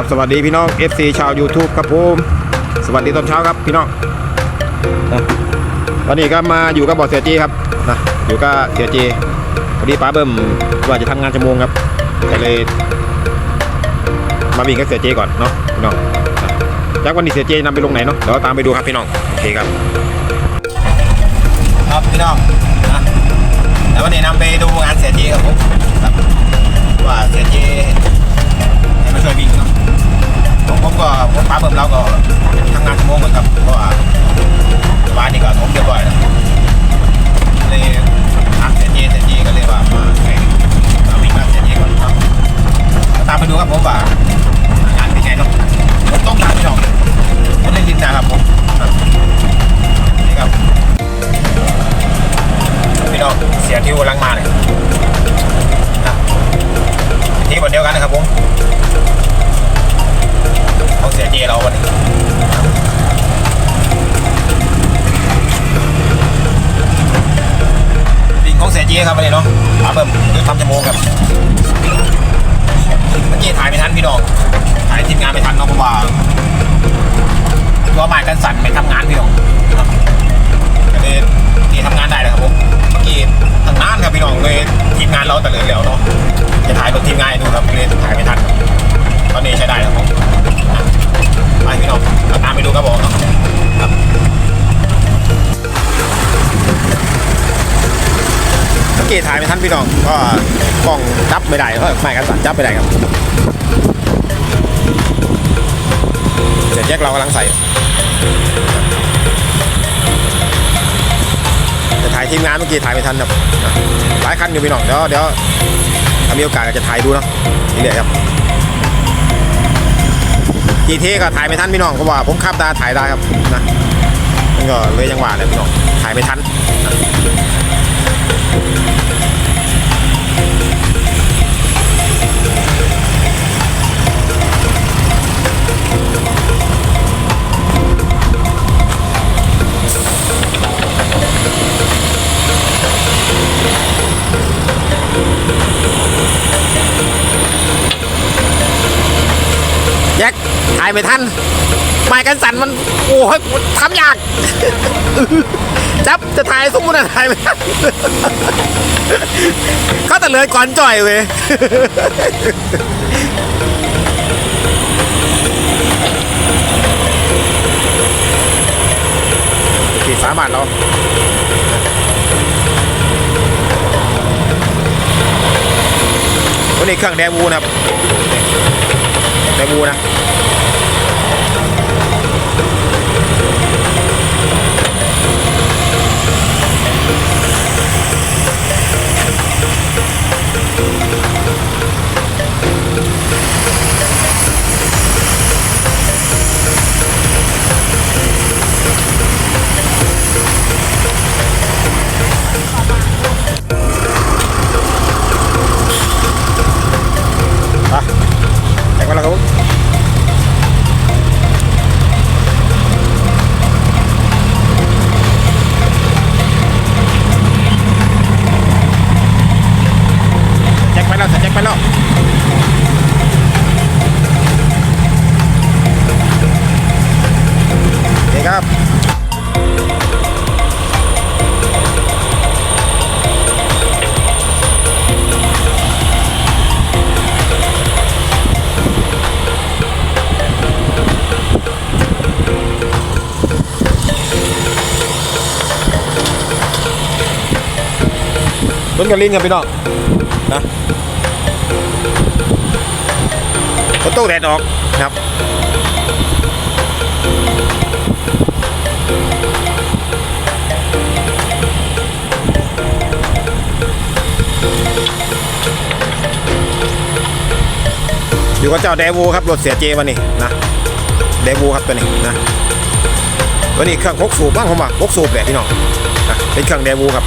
ครับสวัสดีพี่น้อง FC ชาว YouTube ครับผมสวัสดีตอนเช้าครับพี่น้องนะวันนี้ก็มาอยู่กับบอสเสียจีครับนะอยู่กับเสียจีพอดีป้าเบิ้มว่าจะทำงานชั่วโมงครับก็เลย มาวิ่งกับเสียจีก่อนเนาะพี่น้องจากวันนี้เสียจีนำไปลงไหนเนาะเดี๋ยวตามไปดูครับพี่น้องโอเคครับ ครับพี่น้องนะแล้ววันนี้นำไปดูงานเสียจีครับผมว่าเสียจีใครับวันนี้เนาะมาเบิ่มด้วยทำจมูกครับเมื่อกี้ถ่ายไม่ทันพี่น้องถ่ายทีมงานไม่ทันเนาะเพราะว่าตัวหมายกันสั่นไปทำงานพี่น้อง เมื่อกี้ถ่ายไม่ทันพี่น้องก็กล้องจับไม่ได้เพราะไม่กันสั่นจับไม่ได้ครับเดี๋ยวแยกเรากำลังใส่จะถ่ายทีมงานเมื่อกี้ถ่ายไม่ทันครับหลายคันอยู่พี่น้องเดี๋ยวเดี๋ยวถ้ามีโอกาสก็จะถ่ายดูเนาะนี่เลยครับกีเทก็ถ่ายไม่ทันพี่น้องเพราะว่าผมขับตาถ่ายได้ครับนะมันก็เลยยังหวาเลยพี่น้องถ่ายไม่ทัน แจ็คถ่ายไม่ทันไม้กันสั่นมันโอ้ยทำยาก จับจะถ่ายสมมุตินะถ่ายไม่ทันเขาแต่เลยก่อนจ่อยเว้ยขี่สามบาทเราวันนี้เครื่องแดวูนะครับ แดวูนะ ครับต้นกระลินครับพี่น้องนะฝนตกแดดออกครับ อยู่กับเจ้าเดวูครับรถเสียเจวันนี้นะเดวูครับตัวนี้นะตัวนี้เครื่องหกสูบบ้างผมว่าหกสูบแหละพี่น้องนะเป็นเครื่องเดวูครับ